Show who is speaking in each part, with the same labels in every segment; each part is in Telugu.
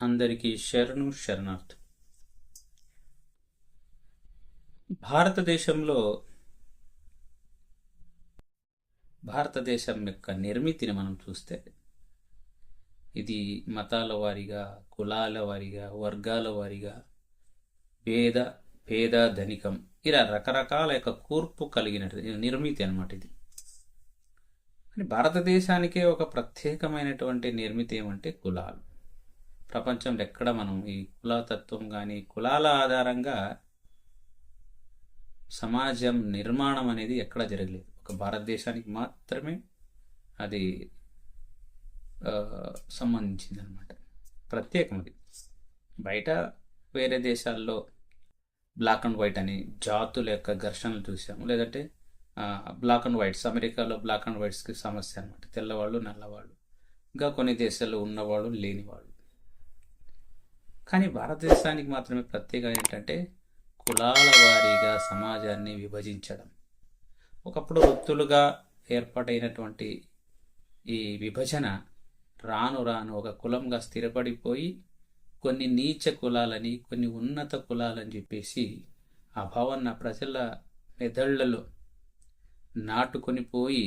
Speaker 1: అందరికీ శరణు శరణార్థ్. భారతదేశంలో భారతదేశం యొక్క నిర్మితిని మనం చూస్తే ఇది మతాల వారీగా కులాల వారీగా వర్గాల వారీగా పేద పేద ధనికం ఇలా రకరకాల యొక్క కూర్పు కలిగిన నిర్మితి అనమాట ఇది. కానీ భారతదేశానికే ఒక ప్రత్యేకమైనటువంటి నిర్మితి ఏమంటే కులాలు. ప్రపంచంలో ఎక్కడ మనం ఈ కులతత్వం కానీ కులాల ఆధారంగా సమాజం నిర్మాణం అనేది ఎక్కడ జరగలేదు. ఒక భారతదేశానికి మాత్రమే అది సంబంధించింది అనమాట ప్రత్యేకం అది బయట వేరే దేశాల్లో బ్లాక్ అండ్ వైట్ అని జాతుల యొక్క ఘర్షణలు చూసాము. లేదంటే బ్లాక్ అండ్ వైట్స్ అమెరికాలో బ్లాక్ అండ్ వైట్స్కి సమస్య అనమాట తెల్లవాళ్ళు నల్లవాళ్ళు. ఇంకా కొన్ని దేశాల్లో ఉన్నవాళ్ళు లేనివాళ్ళు. కానీ భారతదేశానికి మాత్రమే ప్రత్యేకం ఏంటంటే కులాల వారీగా సమాజాన్ని విభజించడం. ఒకప్పుడు వృత్తులుగా ఏర్పాటైనటువంటి ఈ విభజన రాను రాను ఒక కులంగా స్థిరపడిపోయి కొన్ని నీచ కులాలని కొన్ని ఉన్నత కులాలని చెప్పేసి ఆ భావన ప్రజల మెదళ్ళలో నాటుకొని పోయి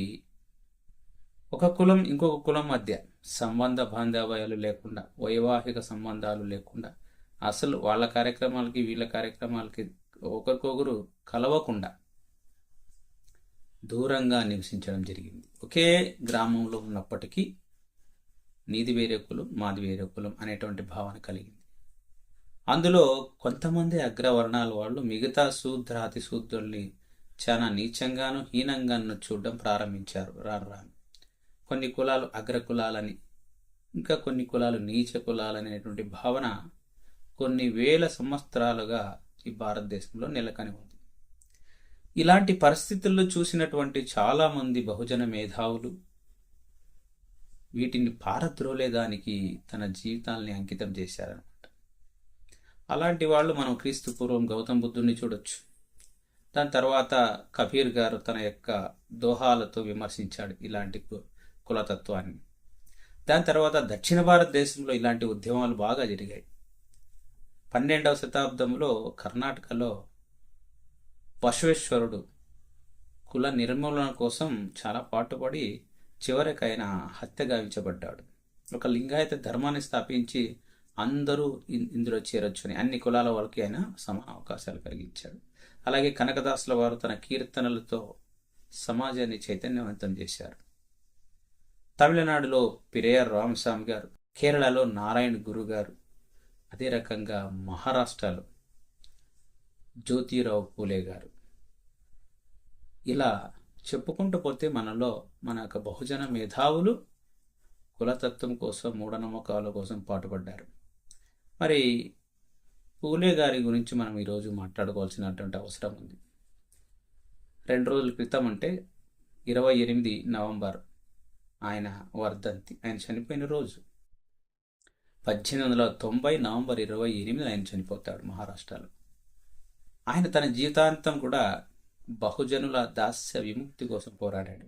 Speaker 1: ఒక కులం ఇంకొక కులం మధ్య సంబంధ బాంధవ్యాలు లేకుండా వైవాహిక సంబంధాలు లేకుండా అసలు వాళ్ళ కార్యక్రమాలకి వీళ్ళ కార్యక్రమాలకి ఒకరికొకరు కలవకుండా దూరంగా నివసించడం జరిగింది. ఒకే గ్రామంలో ఉన్నప్పటికీ నీది వేరే కులం మాది వేరే కులం అనేటువంటి భావన కలిగింది. అందులో కొంతమంది అగ్రవర్ణాల వాళ్ళు మిగతా శూద్రాతి శూద్రుల్ని చాలా నీచంగాను హీనంగాను చూడడం ప్రారంభించారు. రాను రాను. కొన్ని కులాలు అగ్ర కులాలని ఇంకా కొన్ని కులాలు నీచ కులాలనేటువంటి భావన కొన్ని వేల సంవత్సరాలుగా ఈ భారతదేశంలో నెలకొని ఉంది. ఇలాంటి పరిస్థితుల్లో చూసినటువంటి చాలామంది బహుజన మేధావులు వీటిని పారద్రోలేదానికి తన జీవితాల్ని అంకితం చేశారనమాట. అలాంటి వాళ్ళు మనం క్రీస్తు పూర్వం గౌతమ బుద్ధుడిని చూడొచ్చు. దాని తర్వాత కబీర్ గారు తన యొక్క దోహాలతో విమర్శించాడు ఇలాంటి కులతత్వాన్ని. దాని తర్వాత దక్షిణ భారతదేశంలో ఇలాంటి ఉద్యమాలు బాగా జరిగాయి. పన్నెండవ శతాబ్దంలో కర్ణాటకలో బసవేశ్వరుడు కుల నిర్మూలన కోసం చాలా పాటుపడి చివరికి ఆయన హత్య గావించబడ్డాడు. ఒక లింగాయత ధర్మాన్ని స్థాపించి అందరూ ఇందులో చేరొచ్చు అని అన్ని కులాల వారికి ఆయన సమాన అవకాశాలు కలిగించాడు. అలాగే కనకదాసుల వారు తన కీర్తనలతో సమాజాన్ని చైతన్యవంతం చేశారు. తమిళనాడులో పిరేయర్ రామస్వామి గారు కేరళలో నారాయణ గురు గారు అదే రకంగా మహారాష్ట్రలో జ్యోతిరావు పూలే గారు. ఇలా చెప్పుకుంటూ పోతే మనలో మన యొక్క బహుజన మేధావులు కులతత్వం కోసం మూఢనమ్మకాల కోసం పాటుపడ్డారు. మరి పూలే గారి గురించి మనం ఈరోజు మాట్లాడుకోవాల్సినటువంటి అవసరం ఉంది. రెండు రోజుల క్రితం అంటే ఇరవై ఎనిమిది నవంబర్ ఆయన వర్ధంతి. ఆయన చనిపోయిన రోజు పద్దెనిమిది వందల తొంభై నవంబర్ ఇరవై ఎనిమిది ఆయన చనిపోతాడు మహారాష్ట్రలో. ఆయన తన జీవితాంతం కూడా బహుజనుల దాస్య విముక్తి కోసం పోరాడాడు.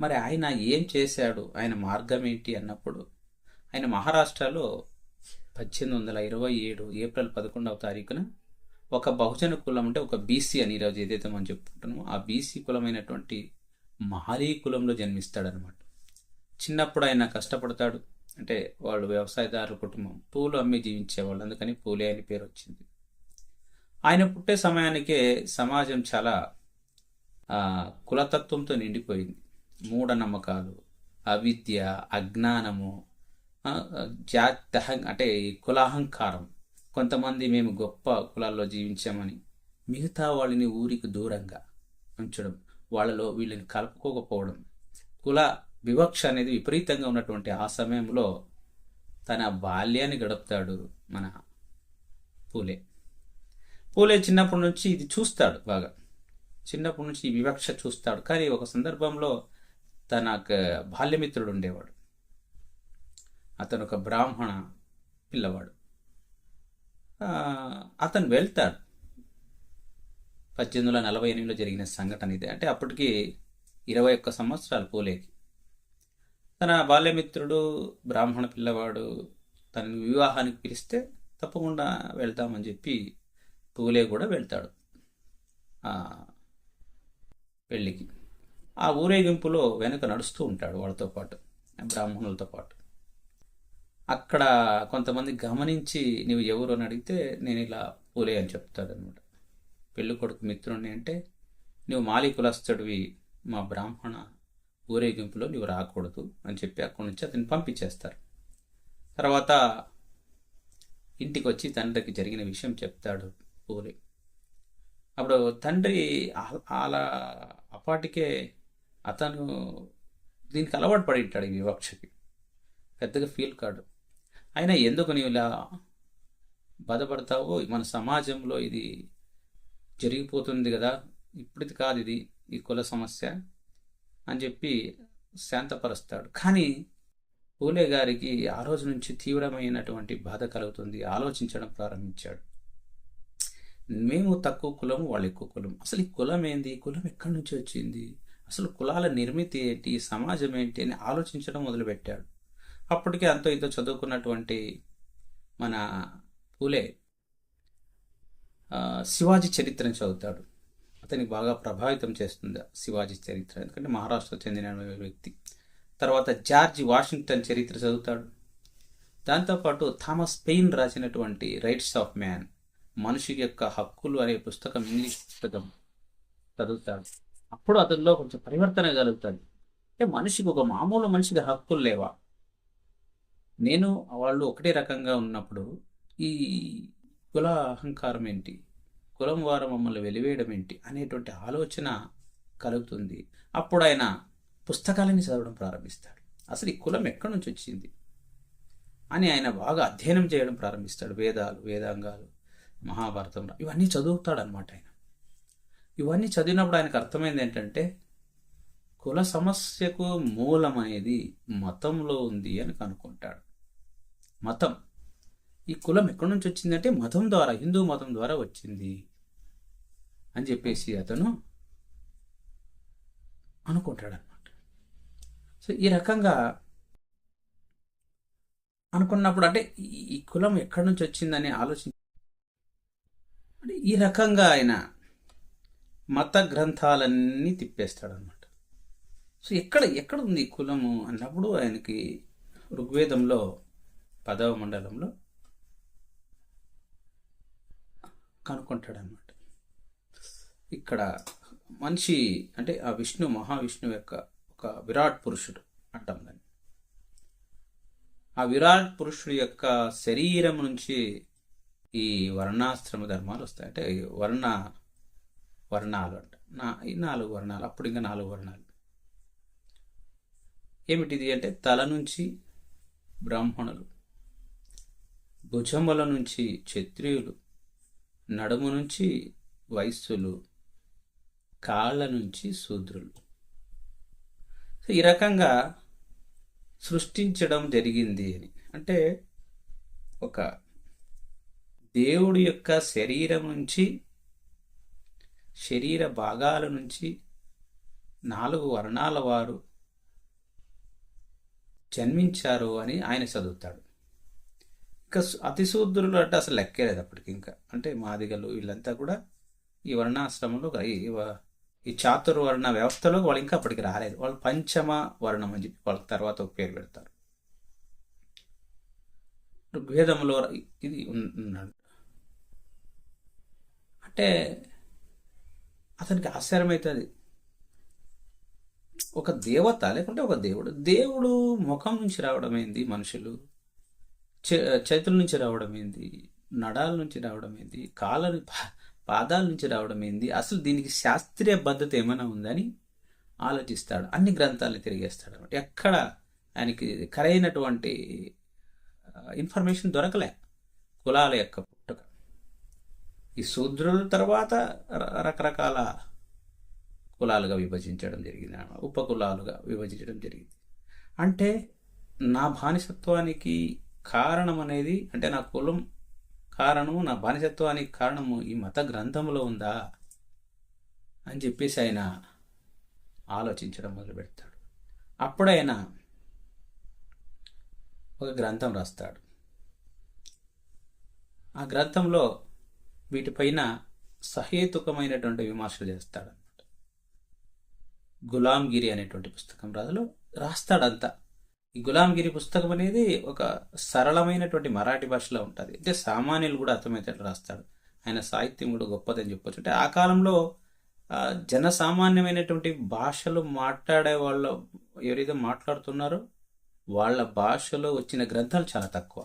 Speaker 1: మరి ఆయన ఏం చేశాడు? ఆయన మార్గం ఏంటి అన్నప్పుడు ఆయన మహారాష్ట్రలో పద్దెనిమిది వందల ఇరవై ఏడు ఏప్రిల్ పదకొండవ తారీఖున ఒక బహుజన కులం అంటే ఒక బీసీ అని ఈరోజు ఏదైతే మనం చెప్పుకుంటున్నామో ఆ బీసీ కులమైనటువంటి మహారీ కులంలో జన్మిస్తాడనమాట చిన్నప్పుడు ఆయన కష్టపడతాడు. అంటే వాళ్ళు వ్యవసాయదారుల కుటుంబం. పూలు అమ్మి జీవించేవాళ్ళు. అందుకని పూలే అని పేరు వచ్చింది. ఆయన పుట్టే సమయానికే సమాజం చాలా కులతత్వంతో నిండిపోయింది. మూఢనమ్మకాలు అవిద్య అజ్ఞానము ఆ, అంటే కులాహంకారం. కొంతమంది మేము గొప్ప కులాల్లో జీవించామని మిగతా వాళ్ళని ఊరికి దూరంగా ఉంచడం. వాళ్ళలో వీళ్ళని కలుపుకోకపోవడం. కుల వివక్ష అనేది విపరీతంగా ఉన్నటువంటి ఆ సమయంలో తన బాల్యాన్ని గడుపుతాడు మన పూలే. పూలే చిన్నప్పటి నుంచి ఇది చూస్తాడు బాగా. చిన్నప్పటి నుంచి ఈ వివక్ష చూస్తాడు. కానీ ఒక సందర్భంలో తన ఒక బాల్యమిత్రుడు ఉండేవాడు. అతను ఒక బ్రాహ్మణ పిల్లవాడు. అతను వెళ్తాడు. పద్దెనిమిది వందల నలభై ఎనిమిదిలో జరిగిన సంఘటన ఇది. అంటే అప్పటికి ఇరవై ఒక్క సంవత్సరాలు పూలేకి. తన బాల్యమిత్రుడు బ్రాహ్మణ పిల్లవాడు తనని వివాహానికి పిలిస్తే తప్పకుండా వెళ్తామని చెప్పి పూలే కూడా వెళ్తాడు పెళ్ళికి. ఆ ఊరేగింపులో వెనక నడుస్తూ ఉంటాడు వాళ్ళతో పాటు బ్రాహ్మణులతో పాటు. అక్కడ కొంతమంది గమనించి నువ్వు ఎవరు? అని అడిగితే నేను ఇలా పూలే అని చెప్తాడనమాట పెళ్ళి కొడుకు మిత్రుడిని అంటే నువ్వు మాలి కులస్తుడివి మా బ్రాహ్మణ ఊరేగింపులో నువ్వు రాకూడదు అని చెప్పి అక్కడి నుంచి అతన్ని పంపించేస్తారు. తర్వాత ఇంటికి వచ్చి తండ్రికి జరిగిన విషయం చెప్తాడు పూలే అప్పుడు తండ్రి అలా అపాటికే అతను దీనికి అలవాటు పడి ఉంటాడు ఈ వివక్షకి. పెద్దగా ఫీల్ కాడు. అయినా ఎందుకు నీవు ఇలా బాధపడతావో? మన సమాజంలో ఇది జరిగిపోతుంది కదా ఇప్పటిది కాదు ఇది ఈ కుల సమస్య అని చెప్పి శాంతపరుస్తాడు. కానీ పూలే గారికి ఆ రోజు నుంచి తీవ్రమైనటువంటి బాధ కలుగుతుంది ఆలోచించడం ప్రారంభించాడు. మేము తక్కువ కులం వాళ్ళు ఎక్కువ కులం అసలు ఈ కులం ఏంది? కులం ఎక్కడి నుంచి వచ్చింది? అసలు కులాల నిర్మితి ఏంటి? సమాజం ఏంటి అని ఆలోచించడం మొదలుపెట్టాడు. అప్పటికే అంతో ఇంతో చదువుకున్నటువంటి మన పూలే శివాజీ చరిత్రను చదువుతాడు. అతనికి బాగా ప్రభావితం చేస్తుంది శివాజీ చరిత్ర. ఎందుకంటే మహారాష్ట్ర చెందిన వ్యక్తి. తర్వాత జార్జ్ వాషింగ్టన్ చరిత్ర చదువుతాడు. దాంతోపాటు థామస్ పెయిన్ రాసినటువంటి రైట్స్ ఆఫ్ మ్యాన్ మనిషి యొక్క హక్కులు అనే పుస్తకం ఇంగ్లీష్ పుస్తకం చదువుతాడు. అప్పుడు అతనిలో కొంచెం పరివర్తన కలుగుతుంది. అంటే మనిషికి ఒక మామూలు మనిషికి హక్కులు లేవా? నేను వాళ్ళు ఒకటే రకంగా ఉన్నప్పుడు ఈ కుల అహంకారం ఏంటి కులం వారు మమ్మల్ని వెలివేయడం ఏంటి అనేటువంటి ఆలోచన కలుగుతుంది. అప్పుడు ఆయన పుస్తకాలని చదవడం ప్రారంభిస్తాడు. అసలు ఈ కులం ఎక్కడి నుంచి వచ్చింది? అని ఆయన బాగా అధ్యయనం చేయడం ప్రారంభిస్తాడు. వేదాలు వేదాంగాలు మహాభారతం ఇవన్నీ చదువుతాడు అనమాట ఆయన. ఇవన్నీ చదివినప్పుడు ఆయనకు అర్థమైంది ఏంటంటే కుల సమస్యకు మూలం అనేది మతంలో ఉంది అని కనుక్కుంటాడు మతం. ఈ కులం ఎక్కడి నుంచి వచ్చిందంటే మతం ద్వారా హిందూ మతం ద్వారా వచ్చింది అని చెప్పేసి అతను అనుకుంటాడు అనమాట సో ఈ రకంగా అనుకున్నప్పుడు అంటే ఈ- ఈ కులం ఎక్కడి నుంచి వచ్చిందని ఆలోచించి అంటే ఈ రకంగా ఆయన మత గ్రంథాలన్నీ తిప్పేస్తాడు అనమాట సో ఎక్కడ ఎక్కడ ఉంది ఈ కులము అన్నప్పుడు ఆయనకి ఋగ్వేదంలో పదవ మండలంలో కనుక్కుంటాడనమాట ఇక్కడ మనిషి అంటే ఆ విష్ణు మహావిష్ణువు యొక్క ఒక విరాట్ పురుషుడు అంటాం దాన్ని. ఆ విరాట్ పురుషుడు యొక్క శరీరం నుంచి ఈ వర్ణాశ్రమ ధర్మాలు వస్తాయి. అంటే వర్ణ వర్ణాలు అంట. నా ఈ నాలుగు వర్ణాలు అప్పుడు ఇంకా నాలుగు వర్ణాలు. ఏమిటిది అంటే తల నుంచి బ్రాహ్మణులు భుజముల నుంచి క్షత్రియులు నడుము నుంచి వైశ్యులు కాళ్ళ నుంచి శూద్రులు. సో ఈ రకంగా సృష్టించడం జరిగింది అని. అంటే ఒక దేవుడి యొక్క శరీరం నుంచి శరీర భాగాల నుంచి నాలుగు వర్ణాల వారు జన్మించారు అని ఆయన చదువుతాడు. ఇంకా అతిశూద్రులు అంటే అసలు లెక్కలేదు అప్పటికి ఇంకా. అంటే మాదిగలు వీళ్ళంతా కూడా ఈ వర్ణాశ్రమంలో ఈ చాతుర్వర్ణ వ్యవస్థలో వాళ్ళు ఇంకా అప్పటికి రాలేదు. వాళ్ళు పంచమ వర్ణం అని చెప్పి వాళ్ళకి తర్వాత ఒక పేరు పెడతారు. ఋగ్వేదంలో ఇది ఉన్నాడు అంటే అతనికి ఆశ్చర్యం అవుతుంది ఒక దేవత లేకుంటే ఒక దేవుడు. దేవుడు ముఖం నుంచి రావడం ఏంది మనుషులు? చేతుల నుంచి రావడం ఏంది? నడాల నుంచి రావడం ఏంది? కాళ్ళ పా- పాదాల నుంచి రావడం ఏంది? అసలు దీనికి శాస్త్రీయ పద్ధతి ఏమైనా ఉందని ఆలోచిస్తాడు. అన్ని గ్రంథాలను తిరిగేస్తాడు అనమాట. ఎక్కడ ఆయనకి కరైనటువంటి ఇన్ఫర్మేషన్ దొరకలే కులాల యొక్క పుట్టుక. ఈ శూద్రుల తర్వాత రకరకాల కులాలుగా విభజించడం జరిగింది ఉప ఉపకులాలుగా విభజించడం జరిగింది. అంటే నా బానిసత్వానికి కారణం అనేది అంటే నా కులం కారణము నా బానిసత్వానికి కారణము ఈ మత గ్రంథంలో ఉందా అని చెప్పేసి ఆయన ఆలోచించడం మొదలు పెడతాడు అప్పుడైనా ఒక గ్రంథం రాస్తాడు. ఆ గ్రంథంలో వీటిపైన సహేతుకమైనటువంటి విమర్శలు చేస్తాడు గులాంగిరి అనేటువంటి పుస్తకం రాదులో రాస్తాడంతా. ఈ గులాంగిరి పుస్తకం అనేది ఒక సరళమైనటువంటి మరాఠీ భాషలో ఉంటుంది. అంటే సామాన్యులు కూడా అర్థమయ్యేటట్టు రాస్తాడు. ఆయన సాహిత్యం కూడా గొప్పదని చెప్పొచ్చు. అంటే ఆ కాలంలో జనసామాన్యమైనటువంటి భాషలు మాట్లాడే వాళ్ళ ఎవరైతే మాట్లాడుతున్నారో వాళ్ళ భాషలో వచ్చిన గ్రంథాలు చాలా తక్కువ.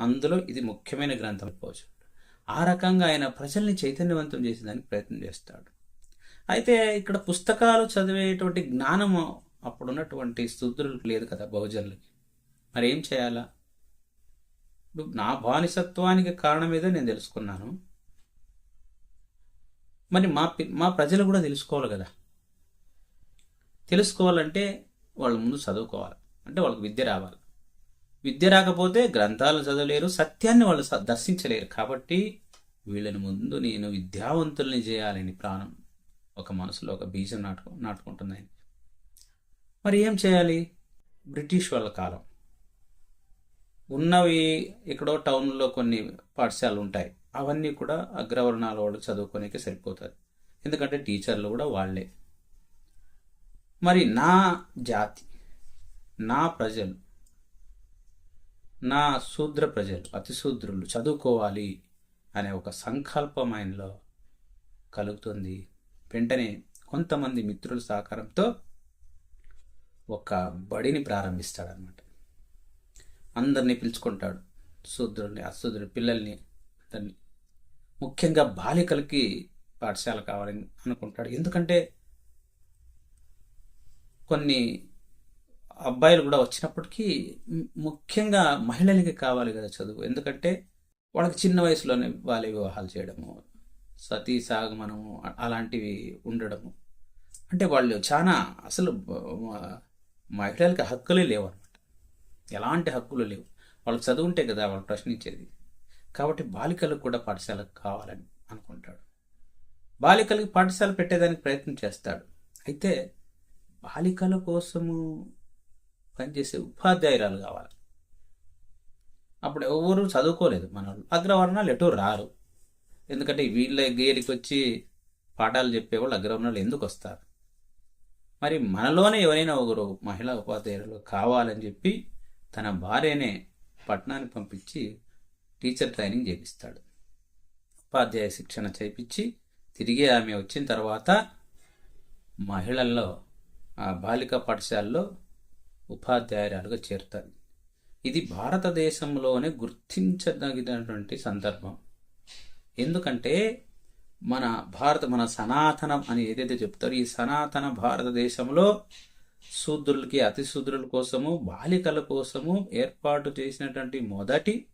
Speaker 1: అందులో ఇది ముఖ్యమైన గ్రంథం అయిపోవచ్చు ఆ రకంగా ఆయన ప్రజల్ని చైతన్యవంతం చేసేదానికి ప్రయత్నం చేస్తాడు. అయితే ఇక్కడ పుస్తకాలు చదివేటువంటి జ్ఞానము అప్పుడున్నటువంటి స్థుతులకు లేదు కదా బహుజనులకి. మరి ఏం చేయాలా? ఇప్పుడు నా బానిసత్వానికి కారణం ఏదో నేను తెలుసుకున్నాను. మరి మా మా ప్రజలు కూడా తెలుసుకోవాలి కదా. తెలుసుకోవాలంటే వాళ్ళ ముందు చదువుకోవాలి. అంటే వాళ్ళకి విద్య రావాలి. విద్య రాకపోతే గ్రంథాలు చదవలేరు సత్యాన్ని వాళ్ళు దర్శించలేరు. కాబట్టి వీళ్ళని ముందు నేను విద్యావంతుల్ని చేయాలని ప్రాణం ఒక మనసులో ఒక బీజం నాటుకు నాటుకుంటుంది మరి ఏం చేయాలి? బ్రిటిష్ వాళ్ళ కాలం. ఉన్నవి ఇక్కడో టౌన్లో కొన్ని పాఠశాలలు ఉంటాయి. అవన్నీ కూడా అగ్రవర్ణాల వాళ్ళు చదువుకోనికే సరిపోతుంది ఎందుకంటే టీచర్లు కూడా వాళ్ళే. మరి నా జాతి నా ప్రజలు నా శూద్ర ప్రజలు అతి శూద్రులు చదువుకోవాలి అనే ఒక సంకల్పం ఆయనలో కలుగుతుంది. వెంటనే కొంతమంది మిత్రుల సహకారంతో ఒక బడిని ప్రారంభిస్తాడనమాట అందరినీ పిలుచుకుంటాడు. శూద్రుడిని అశూద్రుడి పిల్లల్ని అతన్ని ముఖ్యంగా బాలికలకి పాఠశాల కావాలని అనుకుంటాడు. ఎందుకంటే కొన్ని అబ్బాయిలు కూడా వచ్చినప్పటికీ ముఖ్యంగా మహిళలకి కావాలి కదా చదువు. ఎందుకంటే వాళ్ళకి చిన్న వయసులోనే బాల్య వివాహాలు చేయడము సతీ సాగమనము అలాంటివి ఉండడము. అంటే వాళ్ళు చాలా అసలు మహిళలకి హక్కులే లేవు అనమాట ఎలాంటి హక్కులు లేవు. వాళ్ళు చదువుంటే కదా వాళ్ళు ప్రశ్నించేది. కాబట్టి బాలికలకు కూడా పాఠశాల కావాలని అనుకుంటాడు. బాలికలకి పాఠశాల పెట్టేదానికి ప్రయత్నం చేస్తాడు. అయితే బాలికల కోసము పనిచేసే ఉపాధ్యాయురాలు కావాలి. అప్పుడు ఎవరు చదువుకోలేదు మన వాళ్ళు అగ్రవర్ణాలు ఎటు రారు. ఎందుకంటే వీళ్ళ గేరికి వచ్చి పాఠాలు చెప్పేవాళ్ళు అగ్రవర్ణాలు ఎందుకు వస్తారు? మరి మనలోనే ఎవరైనా ఒకరు మహిళా ఉపాధ్యాయులు కావాలని చెప్పి తన భార్యనే పట్టణానికి పంపించి టీచర్ ట్రైనింగ్ చేపిస్తాడు. ఉపాధ్యాయ శిక్షణ చేపించి తిరిగి ఆమె వచ్చిన తర్వాత మహిళల్లో ఆ బాలిక పాఠశాలలో ఉపాధ్యాయురాలుగా చేరుతుంది ఇది భారతదేశంలోనే గుర్తించదగినటువంటి సందర్భం. ఎందుకంటే మన భారత మన సనాతనం అని ఏదైతే చెప్తారో ఈ సనాతన భారతదేశంలో శూద్రులకి అతి శూద్రుల కోసము బాలికల కోసము ఏర్పాటు చేసినటువంటి మొదటి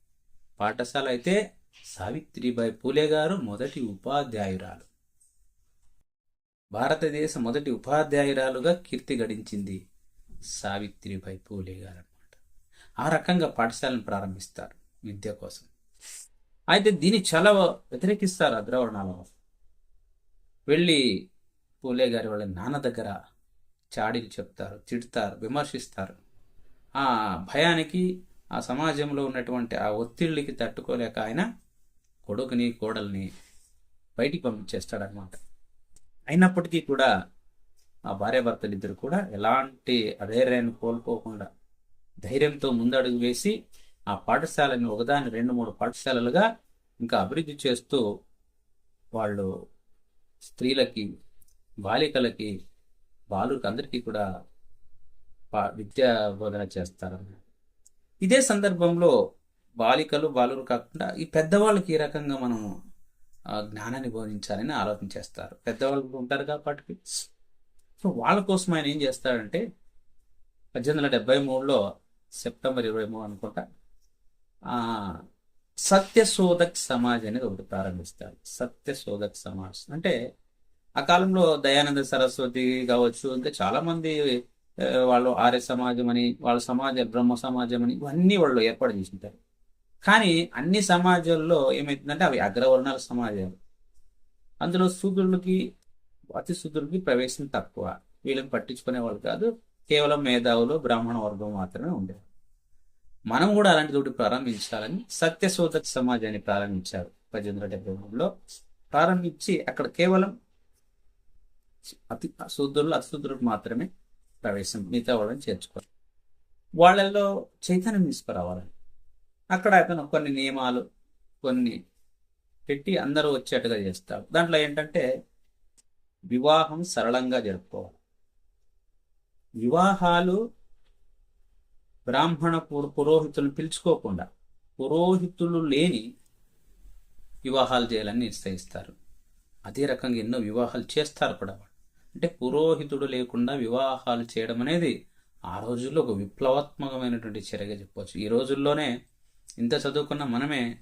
Speaker 1: పాఠశాల అయితే సావిత్రిబాయి పూలే గారు మొదటి ఉపాధ్యాయురాలు. భారతదేశ మొదటి ఉపాధ్యాయురాలుగా కీర్తి గడించింది సావిత్రిబాయి పూలే గారు అనమాట ఆ రకంగా పాఠశాలను ప్రారంభిస్తారు విద్య కోసం. అయితే దీన్ని చాలా వ్యతిరేకిస్తారు అగ్రవర్ణాల వెళ్ళి పూలే గారి వాళ్ళ నాన్న దగ్గర చాడీలు చెప్తారు తిడతారు విమర్శిస్తారు. ఆ భయానికి ఆ సమాజంలో ఉన్నటువంటి ఆ ఒత్తిళ్ళకి తట్టుకోలేక ఆయన కొడుకుని కోడల్ని బయటికి పంపించేస్తాడనమాట అయినప్పటికీ కూడా ఆ భార్యాభర్తలు ఇద్దరు కూడా ఎలాంటి అధైర్యాన్ని కోల్పోకుండా ధైర్యంతో ముందడుగు వేసి ఆ పాఠశాలని ఒకదాని రెండు మూడు పాఠశాలలుగా ఇంకా అభివృద్ధి చేస్తూ వాళ్ళు స్త్రీలకి బాలికలకి బాలుకి అందరికీ కూడా విద్యా బోధన చేస్తారు ఇదే సందర్భంలో బాలికలు బాలురు కాకుండా ఈ పెద్దవాళ్ళకి ఈ రకంగా మనం జ్ఞానాన్ని బోధించాలని ఆలోచన చేస్తారు? పెద్దవాళ్ళు ఉంటారు కాబట్టి సో వాళ్ళ కోసం ఆయన ఏం చేస్తాడంటే పద్దెనిమిది వందల డెబ్బై మూడులో సెప్టెంబర్ ఇరవై మూడు అనుకుంటా సత్యశోధక్ సమాజ్ అనేది ఒకటి ప్రారంభిస్తారు. సత్యశోధక్ సమాజ్. అంటే ఆ కాలంలో దయానంద సరస్వతి కావచ్చు ఇంకా చాలా మంది వాళ్ళు ఆర్య సమాజం అని వాళ్ళ సమాజ బ్రహ్మ సమాజం అని ఇవన్నీ వాళ్ళు ఏర్పాటు చేసింటారు. కానీ అన్ని సమాజాల్లో ఏమైతుందంటే అవి అగ్రవర్ణాల సమాజాలు. అందులో శూద్రులకి అతి శూద్రులకి ప్రవేశం తక్కువ. వీళ్ళని పట్టించుకునే వాళ్ళు కాదు కేవలం మేధావులు బ్రాహ్మణ వర్గం మాత్రమే ఉండేవారు మనం కూడా అలాంటి ఒకటి ప్రారంభించాలని సత్యశోధక సమాజాన్ని ప్రారంభించారు పద్దెనిమిది వందల డెబ్బై మూడులో. ప్రారంభించి అక్కడ కేవలం అతి శూద్రులు అశూద్రులు మాత్రమే ప్రవేశం మిగతా వాళ్ళని చేర్చుకోవాలి. వాళ్ళల్లో చైతన్యం తీసుకురావాలని. అక్కడ అతను కొన్ని నియమాలు కొన్ని పెట్టి అందరూ వచ్చేట్టుగా చేస్తారు. దాంట్లో ఏంటంటే వివాహం సరళంగా జరుపుకోవాలి. వివాహాలు బ్రాహ్మణ పురోహితులను పిలుచుకోకుండా పురోహితులు లేని వివాహాలు చేయాలని నిశ్చయిస్తారు. అదే రకంగా ఎన్నో వివాహాలు చేస్తారు కూడా అంటే పురోహితుడు లేకుండా వివాహాలు చేయడం అనేది ఆ రోజుల్లో ఒక విప్లవాత్మకమైనటువంటి చర్యగా చెప్పవచ్చు. ఈ రోజుల్లోనే ఇంత చదువుకున్న మనమే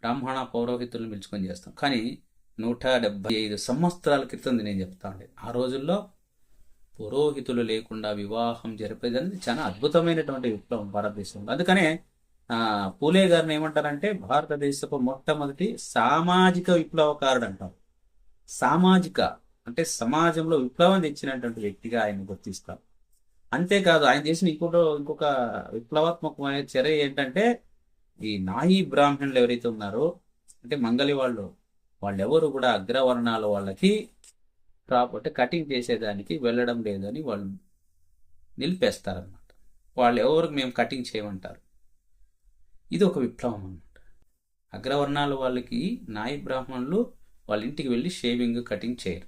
Speaker 1: బ్రాహ్మణ పౌరోహితులను పిలుచుకొని చేస్తాం. కానీ నూట డెబ్బై ఐదు సంవత్సరాల క్రితం నేను చెప్తా ఉండేది ఆ రోజుల్లో పురోహితులు లేకుండా వివాహం జరిపేది అనేది చాలా అద్భుతమైనటువంటి విప్లవం భారతదేశంలో. అందుకనే పూలే గారిని ఏమంటారంటే భారతదేశపు మొట్టమొదటి సామాజిక విప్లవకారుడు అంటారు సామాజిక అంటే సమాజంలో విప్లవం తెచ్చినటువంటి వ్యక్తిగా ఆయన గుర్తిస్తాం అంతేకాదు ఆయన చేసిన ఇంకోటో ఇంకొక విప్లవాత్మకమైన చర్య ఏంటంటే ఈ నాయి బ్రాహ్మణులు ఎవరైతే ఉన్నారో అంటే మంగలి వాళ్ళు వాళ్ళెవరు కూడా అగ్రవర్ణాల వాళ్ళకి ప్రాపర్టీ కటింగ్ చేసేదానికి వెళ్ళడం లేదని వాళ్ళు నిలిపేస్తారనమాట వాళ్ళు ఎవరికి మేము కటింగ్ చేయమంటారు? ఇది ఒక విప్లవం అన్నమాట. అగ్రవర్ణాల వాళ్ళకి నాయి బ్రాహ్మణులు వాళ్ళ ఇంటికి వెళ్ళి షేవింగ్ కటింగ్ చేయరు.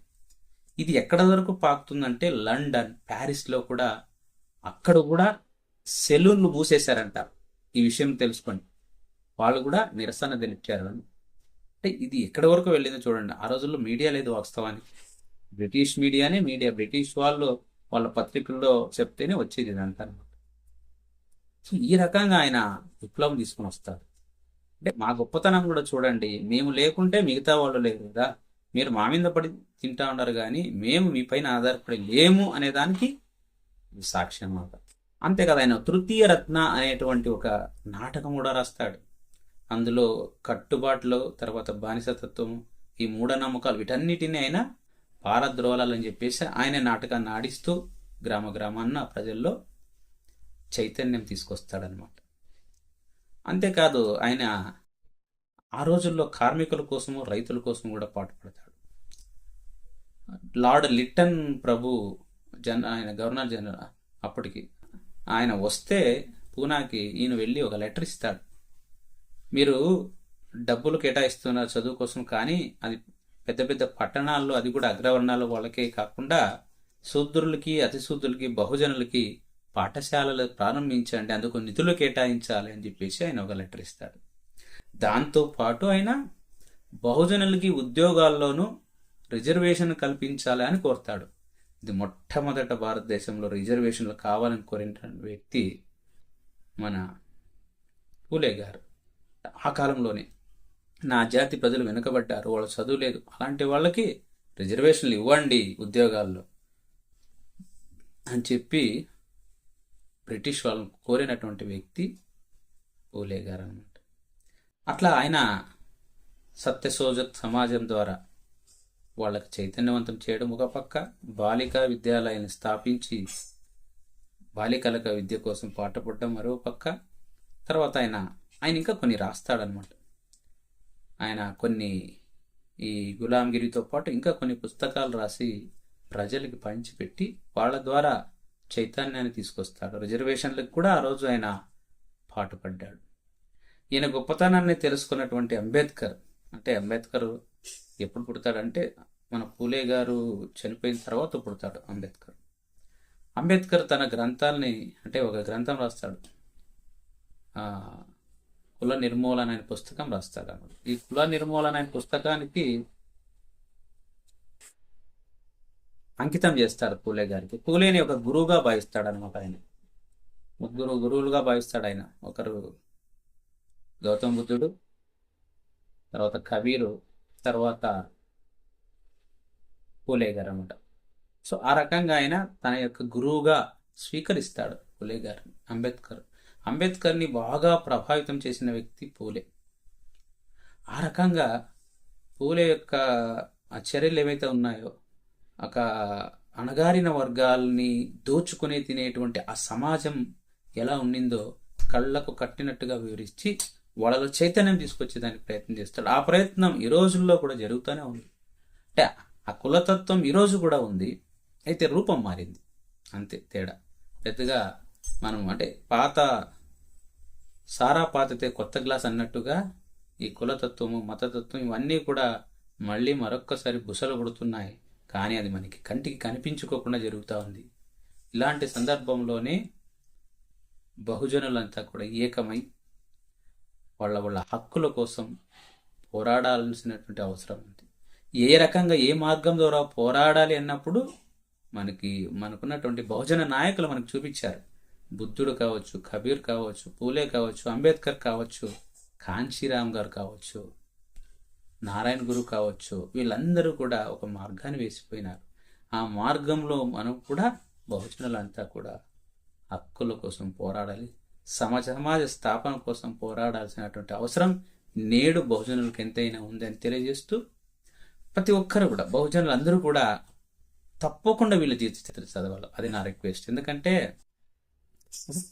Speaker 1: ఇది ఎక్కడ వరకు పాకుతుందంటే లండన్ ప్యారిస్లో కూడా అక్కడ కూడా సెలూన్లు మూసేశారంట ఈ విషయం తెలుసుకోండి వాళ్ళు కూడా నిరసన తెలిపారు. అంటే ఇది ఎక్కడి వరకు వెళ్ళిందో చూడండి. ఆ రోజుల్లో మీడియా లేదు వాస్తవానికి. బ్రిటిష్ మీడియానే మీడియా. బ్రిటిష్ వాళ్ళు వాళ్ళ పత్రికల్లో చెప్తేనే వచ్చేది ఇదంతా అనమాట సో ఈ రకంగా ఆయన విప్లవం తీసుకుని వస్తారు. అంటే మా గొప్పతనం కూడా చూడండి మేము లేకుంటే మిగతా వాళ్ళు లేరు కదా. మీరు మా మీద పడి తింటా ఉన్నారు కానీ మేము మీ పైన ఆధారపడి లేము అనే దానికి సాక్ష్యం అన్నమాట. అంతే కదా ఆయన తృతీయ రత్న అనేటువంటి ఒక నాటకం కూడా రాస్తాడు. అందులో కట్టుబాట్లు తర్వాత బానిసతత్వం ఈ మూఢనమ్మకాలు వీటన్నిటిని ఆయన పారద్రోలాలని చెప్పేసి ఆయన నాటకాన్ని ఆడిస్తూ గ్రామ గ్రామాన్న ప్రజల్లో చైతన్యం తీసుకొస్తాడనమాట అంతేకాదు ఆయన ఆ రోజుల్లో కార్మికుల కోసము రైతుల కోసం కూడా పాటుపడతాడు. లార్డ్ లిట్టన్ ప్రభు జన ఆయన గవర్నర్ జనరల్ అప్పటికి. ఆయన వస్తే పూనాకి ఈయన వెళ్ళి ఒక లెటర్ ఇస్తాడు. మీరు డబ్బులు కేటాయిస్తున్నారు చదువు కోసం కానీ అది పెద్ద పెద్ద పట్టణాల్లో అది కూడా అగ్రవర్ణాల వాళ్ళకే కాకుండా శూద్రులకి అతిశూద్రులకి బహుజనులకి పాఠశాలలు ప్రారంభించండి అందుకు నిధులు కేటాయించాలి అని చెప్పేసి ఆయన ఒక లెటర్ ఇస్తాడు. దాంతో పాటు ఆయన బహుజనులకి ఉద్యోగాల్లోనూ రిజర్వేషన్ కల్పించాలి అని కోరుతాడు. ఇది మొట్టమొదట భారతదేశంలో రిజర్వేషన్లు కావాలని కోరిన వ్యక్తి మన పూలే గారు. ఆ కాలంలోనే నా జాతి ప్రజలు వెనుకబడ్డారు వాళ్ళు చదువు లేదు. అలాంటి వాళ్ళకి రిజర్వేషన్లు ఇవ్వండి ఉద్యోగాల్లో అని చెప్పి బ్రిటిష్ వాళ్ళని కోరినటువంటి వ్యక్తి పూలే గారు అనమాట అట్లా ఆయన సత్యసోజత్ సమాజం ద్వారా వాళ్ళకి చైతన్యవంతం చేయడం ఒక పక్క బాలికా విద్యాలయాన్ని స్థాపించి బాలికలకు విద్య కోసం పాటుపడడం మరో పక్క తర్వాత ఆయన ఆయన ఇంకా కొన్ని రాస్తాడనమాట ఆయన కొన్ని ఈ గులాంగిరితో పాటు ఇంకా కొన్ని పుస్తకాలు రాసి ప్రజలకి పంచిపెట్టి వాళ్ళ ద్వారా చైతన్యాన్ని తీసుకొస్తాడు. రిజర్వేషన్లకు కూడా ఆ రోజు ఆయన పాటుపడ్డాడు. ఈయన గొప్పతనాన్ని తెలుసుకున్నటువంటి అంబేద్కర్ అంటే అంబేద్కర్ ఎప్పుడు పుడతాడంటే మన పూలే గారు చనిపోయిన తర్వాత పుడతాడు అంబేద్కర్. అంబేద్కర్ తన గ్రంథాలని అంటే ఒక గ్రంథం రాస్తాడు. కుల నిర్మూలన అనే పుస్తకం రాస్తాడు అన్నమాట ఈ కుల నిర్మూలన అనే పుస్తకానికి అంకితం చేస్తాడు పూలే గారికి. పూలేని ఒక గురువుగా భావిస్తాడు అనమాట ఆయన. ముగ్గురు గురువులుగా భావిస్తాడు ఆయన. ఒకరు గౌతమ బుద్ధుడు తర్వాత కబీరు తర్వాత పూలే గారు అనమాట. సో ఆ రకంగా ఆయన తన యొక్క గురువుగా స్వీకరిస్తాడు పూలే గారిని అంబేద్కర్. అంబేద్కర్ని బాగా ప్రభావితం చేసిన వ్యక్తి పూలే. ఆ రకంగా పూలే యొక్క ఆ చర్యలు ఏవైతే ఉన్నాయో ఒక అణగారిన వర్గాల్ని దోచుకుని తినేటువంటి ఆ సమాజం ఎలా ఉండిందో కళ్ళకు కట్టినట్టుగా వివరించి వాళ్ళలో చైతన్యం తీసుకొచ్చేదానికి ప్రయత్నం చేస్తాడు. ఆ ప్రయత్నం ఈ రోజుల్లో కూడా జరుగుతూనే ఉంది. అంటే ఆ కులతత్వం ఈరోజు కూడా ఉంది. అయితే రూపం మారింది. అంతే తేడా. పెద్దగా మనం అంటే పాత సారా పాతతే కొత్త గ్లాస్ అన్నట్టుగా ఈ కులతత్వము మతతత్వం ఇవన్నీ కూడా మళ్ళీ మరొక్కసారి బుసలు కొడుతున్నాయి. కానీ అది మనకి కంటికి కనిపించుకోకుండా జరుగుతూ ఉంది. ఇలాంటి సందర్భంలోనే బహుజనులంతా కూడా ఏకమై వాళ్ళ వాళ్ళ హక్కుల కోసం పోరాడాల్సినటువంటి అవసరం ఉంది. ఏ రకంగా ఏ మార్గం ద్వారా పోరాడాలి అన్నప్పుడు మనకి మనకున్నటువంటి బహుజన నాయకులు మనకు చూపించారు. బుద్ధుడు కావచ్చు కబీర్ కావచ్చు పూలే కావచ్చు అంబేద్కర్ కావచ్చు కాంచీరామ్ గారు కావచ్చు నారాయణ గురు కావచ్చు వీళ్ళందరూ కూడా ఒక మార్గాన్ని వేసిపోయినారు. ఆ మార్గంలో మనం కూడా బహుజనులంతా కూడా హక్కుల కోసం పోరాడాలి సమాజ సమాజ స్థాపన కోసం పోరాడాల్సినటువంటి అవసరం నేడు బహుజనులకు ఎంతైనా ఉందని తెలియజేస్తూ ప్రతి ఒక్కరు కూడా బహుజనులు అందరూ కూడా తప్పకుండా వీళ్ళు జీవిత చదవాలి. అది నా రిక్వెస్ట్. ఎందుకంటే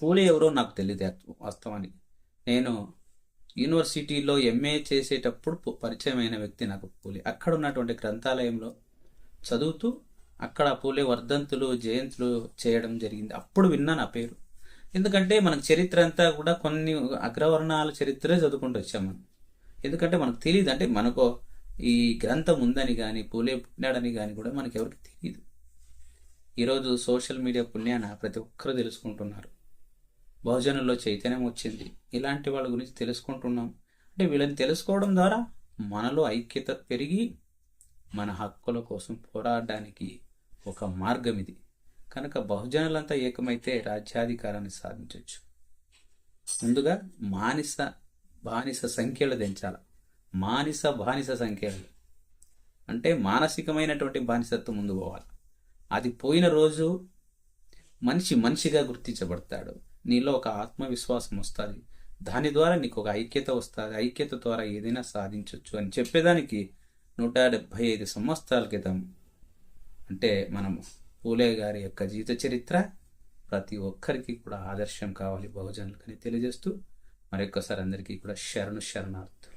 Speaker 1: పూలే ఎవరో నాకు తెలియదు వాస్తవానికి. నేను యూనివర్సిటీలో ఎంఏ చేసేటప్పుడు పరిచయమైన వ్యక్తి నాకు పూలే. అక్కడ ఉన్నటువంటి గ్రంథాలయంలో చదువుతూ అక్కడ పూలే వర్ధంతులు జయంతులు చేయడం జరిగింది. అప్పుడు విన్నా నా పేరు. ఎందుకంటే మనకు చరిత్ర అంతా కూడా కొన్ని అగ్రవర్ణాల చరిత్రే చదువుకుంటూ వచ్చాం మనం. ఎందుకంటే మనకు తెలియదు అంటే మనకు ఈ గ్రంథం ఉందని కానీ పూలే పుట్టినాడని కానీ కూడా మనకి ఎవరికి తెలియదు ఈరోజు సోషల్ మీడియా పుణ్యాన ప్రతి ఒక్కరూ తెలుసుకుంటున్నారు. బహుజనుల్లో చైతన్యం వచ్చింది. ఇలాంటి వాళ్ళ గురించి తెలుసుకుంటున్నాం. అంటే వీళ్ళని తెలుసుకోవడం ద్వారా మనలో ఐక్యత పెరిగి మన హక్కుల కోసం పోరాడడానికి ఒక మార్గం ఇది. కనుక బహుజనులంతా ఏకమైతే రాజ్యాధికారాన్ని సాధించవచ్చు ముందుగా మానిస బానిస సంఖ్యలు దించాల మానిస బానిస సంఖ్యలు. అంటే మానసికమైనటువంటి బానిసత్వం ముందు పోవాలి. అది పోయిన రోజు మనిషి మనిషిగా గుర్తించబడతాడు. నీలో ఒక ఆత్మవిశ్వాసం వస్తుంది. దాని ద్వారా నీకు ఒక ఐక్యత వస్తుంది. ఐక్యత ద్వారా ఏదైనా సాధించవచ్చు అని చెప్పేదానికి నూట డెబ్భై ఐదు సంవత్సరాల క్రితం అంటే మనం పూలే గారి యొక్క జీవిత చరిత్ర ప్రతి ఒక్కరికి కూడా ఆదర్శం కావాలి. బహుజనులకని తెలియజేస్తూ మరొక్కసారి అందరికీ కూడా శరణు శరణార్థం